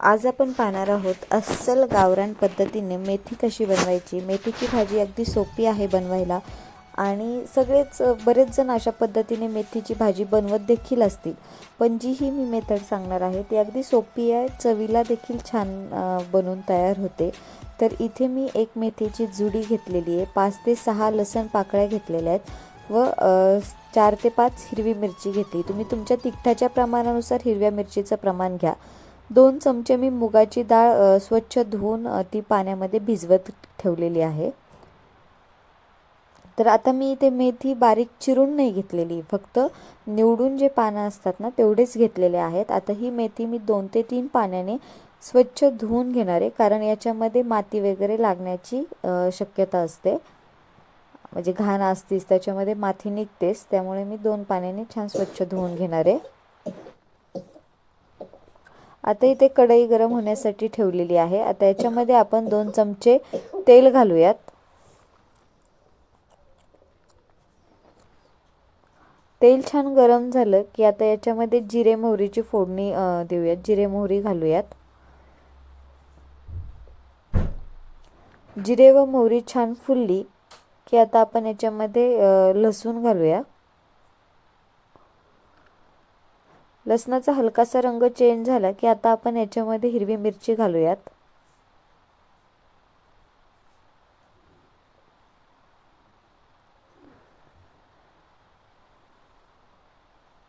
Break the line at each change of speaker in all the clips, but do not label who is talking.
आज आपण पाहणार आहोत अस्सल गावरान पद्धतीने मेथी कशी बनवायची? मेथीची भाजी अगदी सोपी आहे बनवायला आणि सगळेच बरेच जण अशा पद्धतीने मेथीची भाजी बनवत देखील असतील. पण जी ही मी मेथड सांगणार आहे. ती अगदी सोपी आहे चवीला देखील छान बनून तयार होते. तर इथे मी एक मेथीची जुडी घेतलेली आहे. पाच ते सहा लसण पाकळ्या घेतलेल्या आहेत व चार ते पाच हिरवी मिरची घेतली. तुम्ही तुमच्या तिखटाच्या प्रमाणानुसार हिरव्या मिरचीचं प्रमाण घ्या. दोन चमचे मी मुगाची डाळ स्वच्छ धुवून ती पाण्यामध्ये भिजवत ठेवलेली आहे. तर आता मी इथे मेथी बारीक चिरून नाही घेतलेली फक्त निवडून जे पानं असतात ना तेवढेच घेतलेले आहेत. आता ही मेथी मी दोन ते तीन पाण्याने स्वच्छ धुवून घेणार आहे कारण याच्यामध्ये माती वगैरे लागण्याची शक्यता असते. म्हणजे घाण असतीच त्याच्यामध्ये माती निघतेच त्यामुळे मी दोन पाण्याने छान स्वच्छ धुवून घेणार आहे. आता इथे कढई गरम होण्यासाठी ठेवलेली आहे. आता याच्यामध्ये आपण दोन चमचे तेल घालूयात. तेल छान गरम झालं की आता याच्यामध्ये जिरे मोहरीची फोडणी देऊयात. जिरे मोहरी घालूयात. जिरे व मोहरी छान फुलली की आता आपण याच्यामध्ये लसूण घालूया. लसणाचा हलकासा रंग चेंज झाला की आता आपण याच्यामध्ये हिरवी मिरची घालूयात.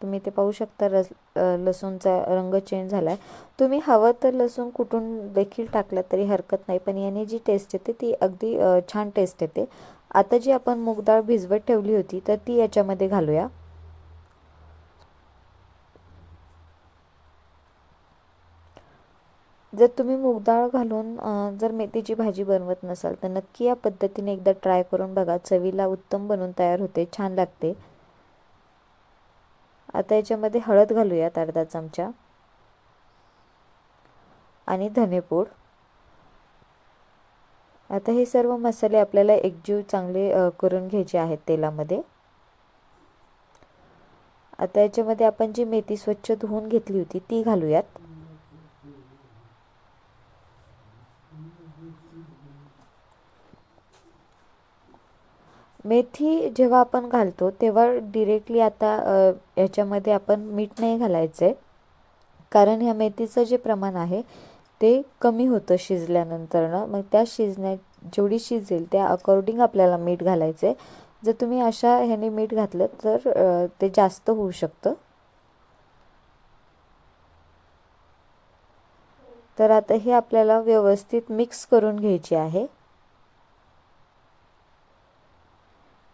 तुम्ही ते पाहू शकता रस लसूणचा रंग चेंज झाला आहे तुम्ही हवं तर लसूण कुटून देखील टाकलं तरी हरकत नाही पण याने जी टेस्ट येते ती अगदी छान टेस्ट येते. आता जी आपण मूग डाळ भिजवत ठेवली होती तर ती याच्यामध्ये घालूया. जर तुम्ही मूग डाळ घालून जर मेथीची भाजी बनवत नसाल तर नक्की या पद्धतीने एकदा ट्राय करून बघा. चवीला उत्तम बनून तयार होते छान लागते. आता याच्यामध्ये हळद घालूयात अर्धा चमचा. आणि धनेपूड. आता हे सर्व मसाले आपल्याला एकजीव चांगले करून घ्यायचे आहेत तेलामध्ये. आता याच्यामध्ये आपण जी मेथी स्वच्छ धुवून घेतली होती ती घालूयात. मेथी जेव्हा आपण घालतो तेव्हा डिरेक्टली आता याच्यामध्ये आपण मीठ नाही घालायचं. आहे कारण ह्या मेथीचं जे प्रमाण आहे ते कमी होतं शिजल्यानंतरनं. मग त्या शिजण्या जेवढी शिजेल त्या अकॉर्डिंग आपल्याला मीठ घालायचं. आहे जर तुम्ही अशा ह्याने मीठ घातलं तर ते जास्त होऊ शकतं. तर आता हे आपल्याला व्यवस्थित मिक्स करून घ्यायचे आहे.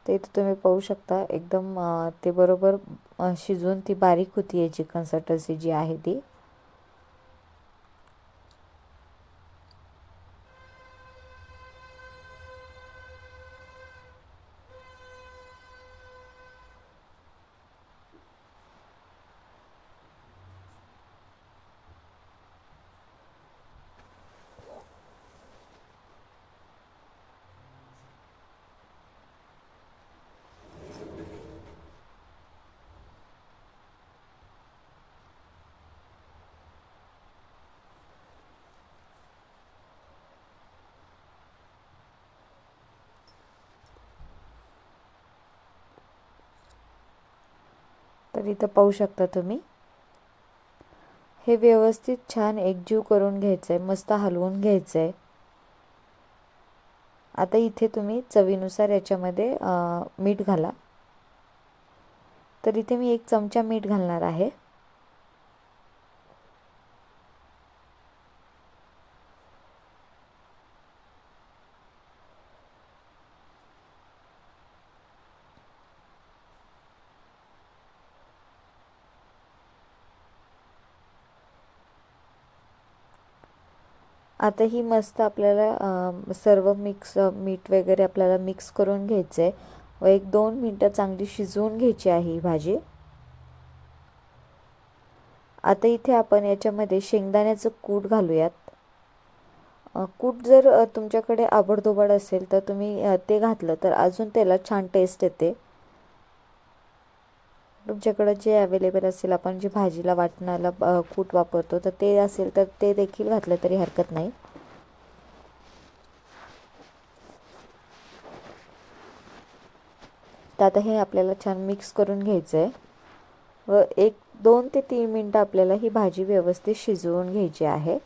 तर इथे तुम्ही पाहू शकता. एकदम ते बरोबर शिजून ती बारीक होती आहे चिकन सटरची जी आहे ती. तर इथं पाहू शकता तुम्ही. हे व्यवस्थित छान एकजीव करून घ्यायचं आहे मस्त हलवून घ्यायचं आहे आता इथे तुम्ही चवीनुसार याच्यामध्ये मीठ घाला. तर इथे मी एक चमचा मीठ घालणार आहे. आता ही मस्त आपल्याला सर्व मिक्स मीठ वगैरे आपल्याला मिक्स करून घ्यायचं आहे व एक दोन मिनटं चांगली शिजवून घ्यायची आहे ही भाजी. आता इथे आपण याच्यामध्ये शेंगदाण्याचं कूट घालूयात. कूट जर तुमच्याकडे आबडधोबड असेल तर तुम्ही ते घातलं तर अजून त्याला छान टेस्ट येते. तुमच्याकडं जे अवेलेबल असेल आपण जे भाजीला वाटणाला कूट वापरतो तर ते असेल तर ते देखील घातलं तरी हरकत नाही. तर आता हे आपल्याला छान मिक्स करून घ्यायचं आहे व एक दोन ते तीन मिनटं आपल्याला ही भाजी व्यवस्थित शिजवून घ्यायची आहे.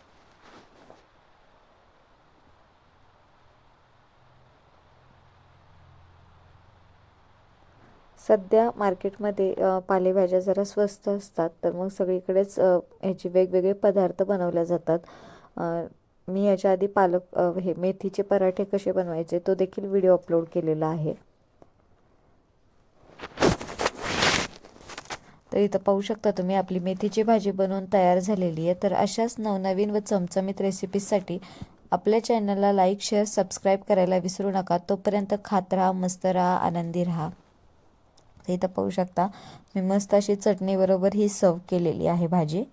सध्या मार्केटमध्ये पालेभाज्या जरा स्वस्त असतात तर मग सगळीकडेच ह्याचे वेगवेगळे पदार्थ बनवले जातात. मी याच्या आधी पालक हे मेथीचे पराठे कसे बनवायचे तो देखील व्हिडिओ अपलोड केलेला आहे. तर इथं पाहू शकता तुम्ही आपली मेथीची भाजी बनवून तयार झालेली आहे. तर अशाच नवनवीन व चमचमीत रेसिपीजसाठी आपल्या चॅनलला लाईक शेअर सबस्क्राईब करायला विसरू नका. तोपर्यंत खात राहा मस्त राहा आनंदी राहा. इथं पाहू शकता. मी मस्त अशी चटणीबरोबर ही सर्व केलेली आहे भाजी.